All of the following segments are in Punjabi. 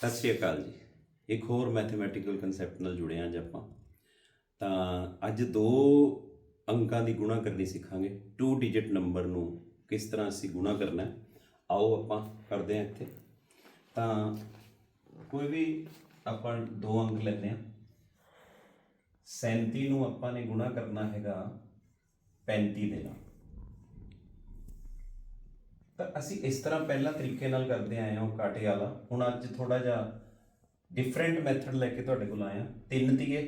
ਸਤਿ ਸ਼੍ਰੀ ਅਕਾਲ ਜੀ। ਇੱਕ ਹੋਰ ਮੈਥਮੈਟੀਕਲ ਕਨਸੈਪਟ ਨਾਲ ਜੁੜੇ ਹਾਂ ਅੱਜ ਆਪਾਂ। ਤਾਂ ਅੱਜ ਦੋ ਅੰਕਾਂ ਦੀ ਗੁਣਾ ਕਰਨੀ ਸਿੱਖਾਂਗੇ। 2 ਡਿਜਿਟ ਨੰਬਰ ਨੂੰ ਕਿਸ ਤਰ੍ਹਾਂ ਅਸੀਂ ਗੁਣਾ ਕਰਨਾ ਹੈ, ਆਓ ਆਪਾਂ ਕਰਦੇ ਹਾਂ ਇੱਥੇ। ਤਾਂ ਕੋਈ ਵੀ ਆਪਾਂ ਦੋ ਅੰਕ ਲੈਂਦੇ ਹਾਂ। 37 ਨੂੰ ਆਪਾਂ ਨੇ ਗੁਣਾ ਕਰਨਾ ਹੈਗਾ 35 ਦੇ ਨਾਲ। ਤਾਂ ਅਸੀਂ ਇਸ ਤਰ੍ਹਾਂ ਪਹਿਲਾਂ ਤਰੀਕੇ ਨਾਲ ਕਰਦੇ ਆਏ ਹਾਂ ਉਹ ਕਾਟੇ ਵਾਲਾ। ਹੁਣ ਅੱਜ ਥੋੜਾ ਜਿਹਾ ਡਿਫਰੈਂਟ ਮੈਥਡ ਲੈ ਕੇ ਤੁਹਾਡੇ ਕੋਲ ਆਇਆ। 3 ਤੀਏ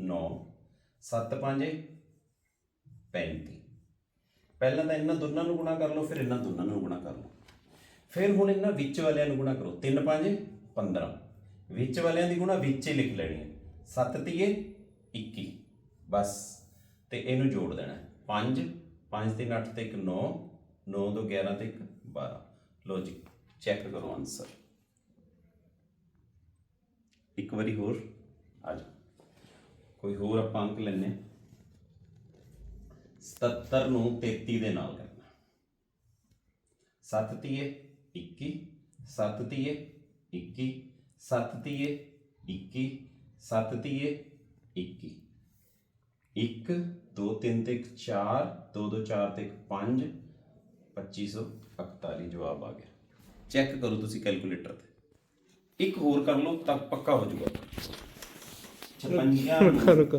9 7 ਪੰਜੇ 35 ਪਹਿਲਾਂ ਤਾਂ ਇਹਨਾਂ ਦੋਨਾਂ ਨੂੰ ਗੁਣਾ ਕਰ ਲਓ, ਫਿਰ ਇਹਨਾਂ ਦੋਨਾਂ ਨੂੰ ਗੁਣਾ ਕਰ ਲਓ। ਫਿਰ ਹੁਣ ਇਹਨਾਂ ਵਿੱਚ ਵਾਲਿਆਂ ਨੂੰ ਗੁਣਾ ਕਰੋ। 3 ਪੰਜੇ 15 ਵਿੱਚ ਵਾਲਿਆਂ ਦੀ ਗੁਣਾ ਵਿੱਚ ਹੀ ਲਿਖ ਲੈਣੀ ਹੈ। 7 ਤੀਏ 21 ਬਸ। ਤੇ ਇਹਨੂੰ ਜੋੜ ਦੇਣਾ 5 5 ਤੇ 8 ਤੇ 1 9 9 ਤੋਂ 11 ਤੇ 1 12 ਲੋ ਜੀ ਚੈੱਕ ਕਰੋ ਆਨਸਰ ਇੱਕ ਵਾਰੀ ਹੋਰ, ਆ ਜਾਓ। ਕੋਈ ਹੋਰ ਆਪਾਂ ਅੰਕ ਲੈਣੇ 77 ਨੂੰ 33 ਦੇ ਨਾਲ ਕਰਨਾ। 7 ਤੀਏ 21 7 ਤੀਏ 21 7 ਤੀਏ 21 7 ਤੀਏ 21 1 2 3 ਤੇ 1 4 2 2 4 ਤੇ 1 5 2541 ਜਵਾਬ ਆ ਗਿਆ। ਚੈੱਕ ਕਰੋ ਤੁਸੀਂ ਕੈਲਕੂਲੇਟਰ ਤੇ। ਇੱਕ ਹੋਰ ਕਰ ਲਓ ਤਾਂ ਪੱਕਾ ਹੋ ਜਾਊਗਾ। 56 ਰੁਕੋ।